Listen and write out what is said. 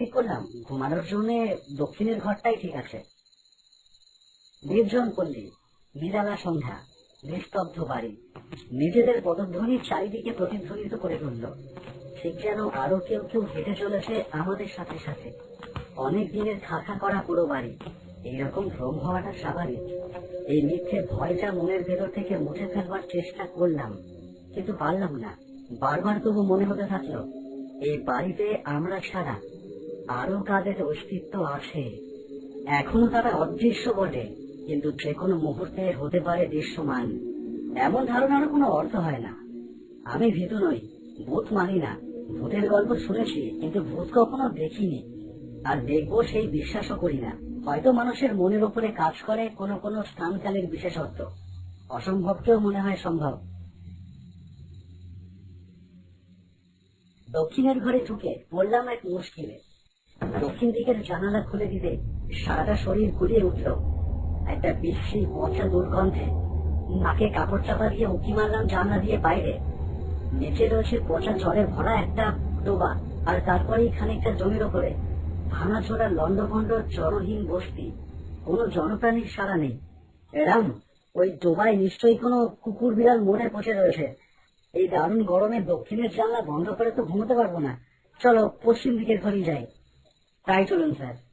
ঠিক করলাম। ঘুমানোর জন্য দক্ষিণের ঘরটাই ঠিক আছে। নির্জন পল্লী নিরালা সন্ধ্যা, নিস্তব্ধ বাড়ি। নিজেদের পদধ্বনি চারিদিকে প্রতিধ্বনিত করে তুলল। ঠিক যেন আরও কেউ কেউ হেঁটে চলেছে আমাদের সাথে সাথে। অনেক দিনের খাখা করা পুরো বাড়ি। এইরকম ভ্রম হওয়াটা স্বাভাবিক। এই মিথ্যে ভয়টা মনের ভেতর থেকে মুছে ফেলবার চেষ্টা করলাম। কিন্তু পারলাম না। বারবার তবু মনে হতে থাকল, এই বাড়িতে আমরা ছাড়া আরও তাদের অস্তিত্ব আছে। এখনও তারা অদৃশ্য বটে, কিন্তু যে কোনো মুহূর্তে হতে পারে দৃশ্যমান। এমন ধারণারও কোনো অর্থ হয় না। আমি ভীতু নই, ভূত মানি না। ভূতের গল্প শুনেছি, কিন্তু ভূত কখনো দেখিনি। আর দেখব সেই বিশ্বাসও করি না। হয়তো মানুষের মনের উপরে কাজ করে কোনো কোনো স্থানকালের বিশেষত্ব। অসম্ভবকেও মনে হয় সম্ভব। দক্ষিণের ঘরে ঢুকে পড়লাম এক মুশকিলে। দক্ষিণ দিকের জানালা খুলে দিতে সারাটা শরীর গুলিয়ে উঠল। একটা বিশ্রী পচা দুর্গন্ধে নাকে কাপড় চাপা দিয়ে উঁকি মারলাম জানলা দিয়ে বাইরে। নিচে রয়েছে পচা জলে ভরা একটা ডোবা আর তারপরেই খানিকটা জমির ওপরে। ভাঙাচোরা লন্ডভন্ড জনহীন বস্তি। কোনো জনপ্রাণীর সারা নেই। এরাম, ওই ডোবায় নিশ্চয়ই কোনো কুকুর বিড়াল মনে পচে রয়েছে। এই দারুণ গরমে দক্ষিণের জানলা বন্ধ করে তো ঘুমোতে পারব না। চলো পশ্চিম দিকের ঘরেই যাই। try to run.